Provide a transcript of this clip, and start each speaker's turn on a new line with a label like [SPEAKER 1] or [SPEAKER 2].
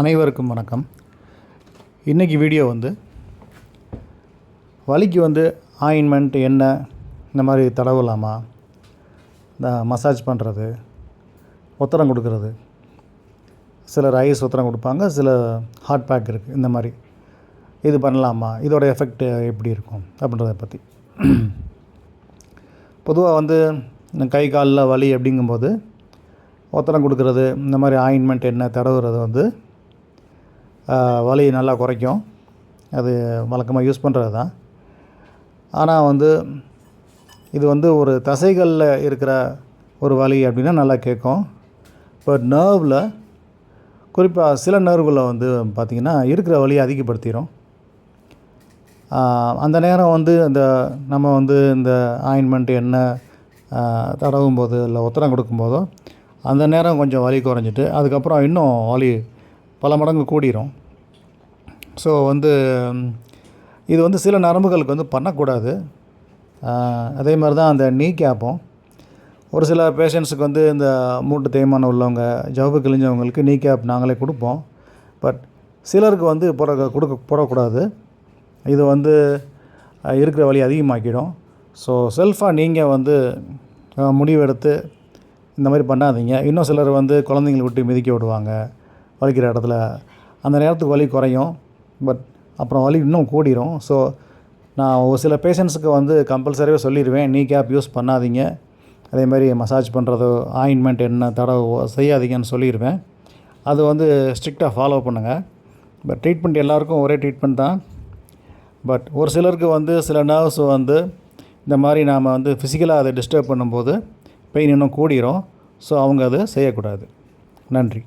[SPEAKER 1] அனைவருக்கும் வணக்கம். இன்றைக்கி வீடியோ வந்து வலிக்கு வந்து ஆயின்மெண்ட் எண்ணெய் இந்த மாதிரி தடவலாமா? இந்த மசாஜ் பண்ணுறது உத்தரம் கொடுக்கறது. சிலர் ஐஸ் உத்தரம் கொடுப்பாங்க சில ஹாட் பேக் இருக்குது இந்த மாதிரி. இது பண்ணலாமா? இதோட எஃபெக்ட் எப்படி இருக்கும்? அப்படின்றத பற்றி பொதுவாக வந்து கை காலில் வலி அப்படிங்கும்போது ஒத்தடம் கொடுக்கறது இந்த மாதிரி ஆயின்மெண்ட் என்ன தடவுறது வந்து வலியை நல்லா குறைக்கும். அது வழக்கமாக யூஸ் பண்ணுறது தான். ஆனால் வந்து இது வந்து ஒரு தசைகளில் இருக்கிற ஒரு வலி அப்படின்னா நல்லா கேட்கும். பட் நர்வில் குறிப்பாக சில நர்வில் வந்து பார்த்திங்கன்னா இருக்கிற வலியை அதிகப்படுத்திடும் அந்த நேரம் வந்து அந்த நம்ம வந்து இந்த ஆயின்மெண்ட் என்ன தடவும் போது இல்லை உத்தரம் கொடுக்கும்போதோ அந்த நேரம் கொஞ்சம் வலி குறைஞ்சிட்டு அதுக்கப்புறம் இன்னும் வலி பல மடங்கு கூடிரும். ஸோ வந்து இது வந்து சில நரம்புகளுக்கு வந்து பண்ணக்கூடாது. அதே மாதிரி தான் அந்த நீ கேப்பும் ஒரு சில பேஷண்ட்ஸுக்கு வந்து இந்த மூட்டு தேய்மானம் உள்ளவங்க ஜவ்வு கிழிஞ்சவங்களுக்கு நீ கேப் நாங்களே கொடுப்போம். பட் சிலருக்கு வந்து போட கொடுக்க போடக்கூடாது. இது வந்து இருக்கிற வழி அதிகமாக்கிடும். ஸோ செல்ஃபாக நீங்கள் வந்து முடிவெடுத்து இந்த மாதிரி பண்ணாதீங்க. இன்னும் சிலர் வந்து குழந்தைங்களை விட்டு மிதிக்க விடுவாங்க. வலிக்கிற இடத்துல. அந்த நேரத்துக்கு வலி குறையும். பட் அப்புறம் வலி இன்னும் கூடிரும். ஸோ நான் ஒரு சில பேஷண்ட்ஸுக்கு வந்து கம்பல்சரியாக சொல்லிடுவேன் நீ கேப் யூஸ் பண்ணாதீங்க. அதே மாதிரி மசாஜ் பண்ணுறதோ ஆயின்மெண்ட் என்ன தடவோ செய்யாதீங்கன்னு சொல்லிடுவேன் அது வந்து ஸ்ட்ரிக்டாக ஃபாலோ பண்ணுங்கள் பட் ட்ரீட்மெண்ட் எல்லாருக்கும் ஒரே ட்ரீட்மெண்ட் தான். பட் ஒரு சிலருக்கு வந்து சில நர்வ்ஸ் வந்து இந்த மாதிரி நாம் வந்து ஃபிசிக்கலாக அதை டிஸ்டர்ப் பண்ணும்போது பெயின் இன்னும் கூடிரும். ஸோ அவங்க அதை செய்யக்கூடாது. நன்றி.